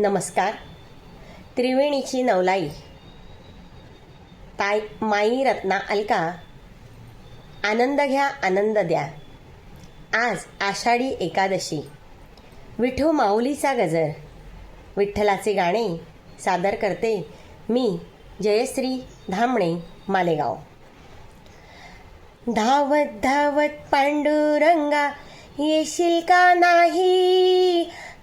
नमस्कार. त्रिवेणीची नवलाई. ताई माई रत्ना अलका आनंद घ्या आनंद द्या. आज आषाढी एकादशी. विठू माऊलीचा गजर. विठ्ठलाचे गाणे सादर करते मी जयश्री धामणे मालेगाव. धावत धावत पांडुरंगा येशील का नाही?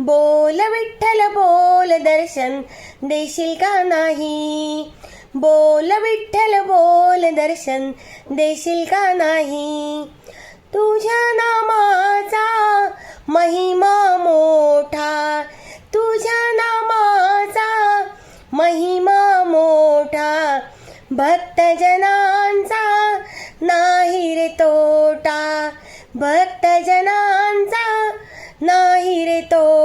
बोल विठ्ठल बोल दर्शन देशील का नाही? बोल विठ्ठल बोल दर्शन देशील का नाही? तुझ्या नामाचा महिमा मोठा तुझ्या नामाचा महिमा मोठा भक्तजनांचा नाही रे तोटा भक्तजनांचा नाही रे तोटा.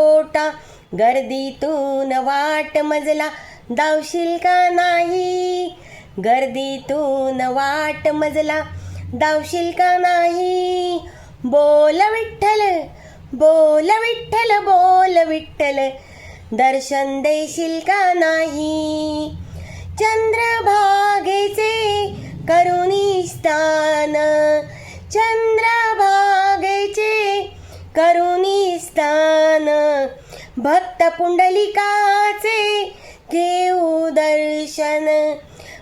गर्दीतून वाट मजला दावशील का नाही? गर्दीतून वाट मजला दावशील का नाही? बोल विठ्ठल बोल विठ्ठल बोल विठ्ठल दर्शन देशील का नाही? चंद्रभागेचे करुणी स्थान चंद्रभागेचे करुणी स्थान भक्त पुंडलिकाचे घेऊ दर्शन.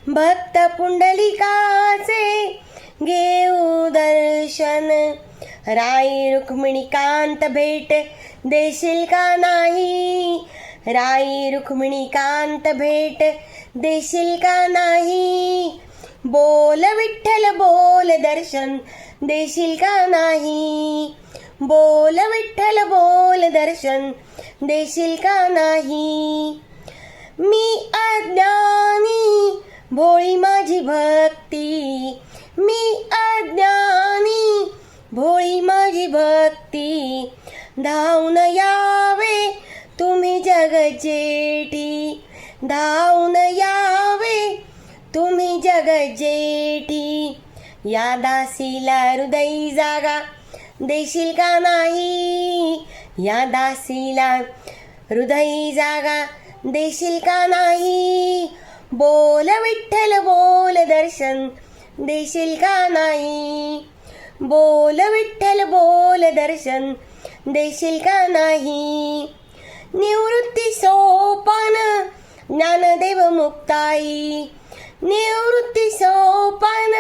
भक्त पुंडलिकाचे घेऊ दर्शन. राई रुक्मिणीकांत भेट देशील का नाही? राई रुक्मिणीकांत भेट देशील का नाही? बोल विठ्ठल बोल दर्शन देशील का नाही? बोल विठ्ठल बोल दर्शन देशील का नाही? मी अज्ञानी भोळी माझी भक्ती. मी अज्ञानी भोळी माझी भक्ती. धावून यावे तुम्ही जगजेटी. धावून या तुम्ही जेठी या दासीला हृदय जागा देशील का नाही? या दासीला हृदय जागा देशील का नाही? बोल विठ्ठल बोल दर्शन देशील का नाही? बोल विठ्ठल बोल दर्शन देशील का नाही? निवृत्ती सोपान ज्ञानदेव मुक्ताई. निवृत्ती सोपान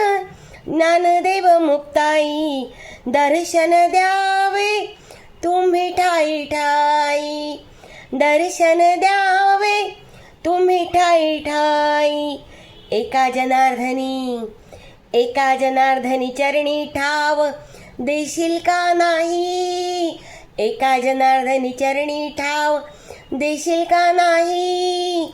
ज्ञानदेव मुक्ताई दर्शन द्यावे तुम्ही ठाई ठाई. दर्शन द्यावे तुम्ही ठाई ठाई. एका जनार्दनी एका जनार्दनी चरणी ठाव देशील का नाही? एका जनार्दनी चरणी ठाव देशील का नाही?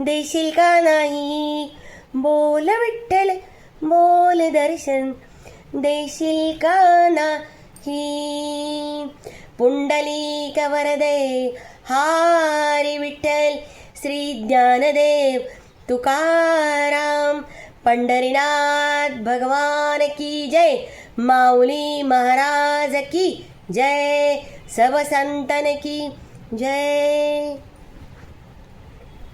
देशील का नाही? बोल विठ्ठल बोल दर्शन. देशील का नाही? पुंडलिक वरदे हारी विठ्ठल श्री ज्ञानदेव तुकाराम. पंढरीनाथ भगवान की जय. माऊली महाराज की जय. सब संतन की जय.